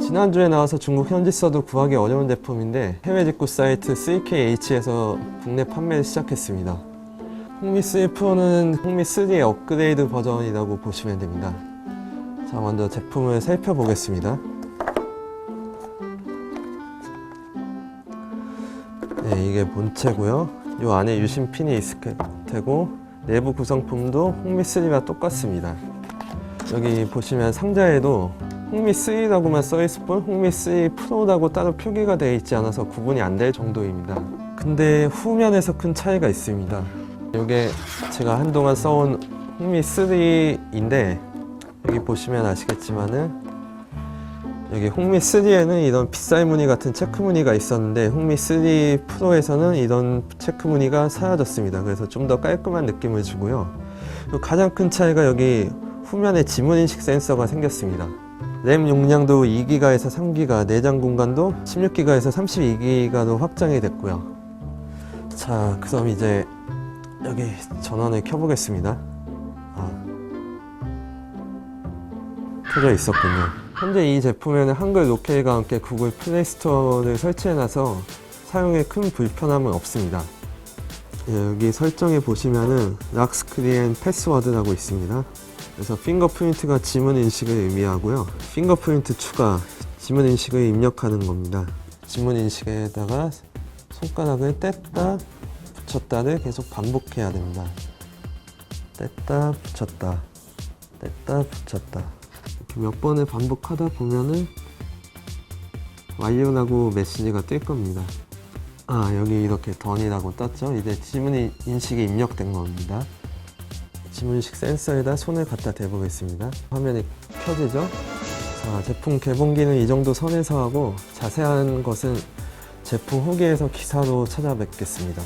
지난주에 나와서 중국 현지서도 구하기 어려운 제품인데 해외 직구 사이트 CKH에서 국내 판매를 시작했습니다. 홍미 3 프로는 홍미 3의 업그레이드 버전이라고 보시면 됩니다. 자, 먼저 제품을 살펴보겠습니다. 네, 이게 본체고요. 이 안에 유심 핀이 있을 테고 내부 구성품도 홍미 3와 똑같습니다. 여기 보시면 상자에도 홍미 3라고만 써있을 뿐 홍미 3 프로라고 따로 표기가 되어 있지 않아서 구분이 안 될 정도입니다. 근데 후면에서 큰 차이가 있습니다. 이게 제가 한동안 써온 홍미 3인데 여기 보시면 아시겠지만은 여기 홍미 3에는 이런 빗살 무늬 같은 체크 무늬가 있었는데 홍미 3 프로에서는 이런 체크 무늬가 사라졌습니다. 그래서 좀 더 깔끔한 느낌을 주고요. 가장 큰 차이가 여기 후면에 지문 인식 센서가 생겼습니다. 램 용량도 2기가에서 3기가, 내장 공간도 16기가에서 32기가로 확장이 됐고요. 자, 그럼 이제 여기 전원을 켜보겠습니다. 아, 켜져 있었군요. 현재 이 제품에는 한글 로케일과 함께 구글 플레이 스토어를 설치해놔서 사용에 큰 불편함은 없습니다. 예, 여기 설정에 보시면은 락 스크린 패스워드라고 있습니다. 그래서 핑거프린트가 지문 인식을 의미하고요. 핑거프린트 추가, 지문 인식을 입력하는 겁니다. 지문 인식에다가 손가락을 뗐다 붙였다를 계속 반복해야 됩니다. 뗐다 붙였다, 뗐다 붙였다. 이렇게 몇 번을 반복하다 보면은 완료라고 메시지가 뜰 겁니다. 아 여기 이렇게 던이라고 떴죠? 이제 지문 인식이 입력된 겁니다. 지문식 센서에다 손을 갖다 대보겠습니다. 화면이 켜지죠? 자, 제품 개봉기는 이 정도 선에서 하고 자세한 것은 제품 후기에서 기사로 찾아뵙겠습니다.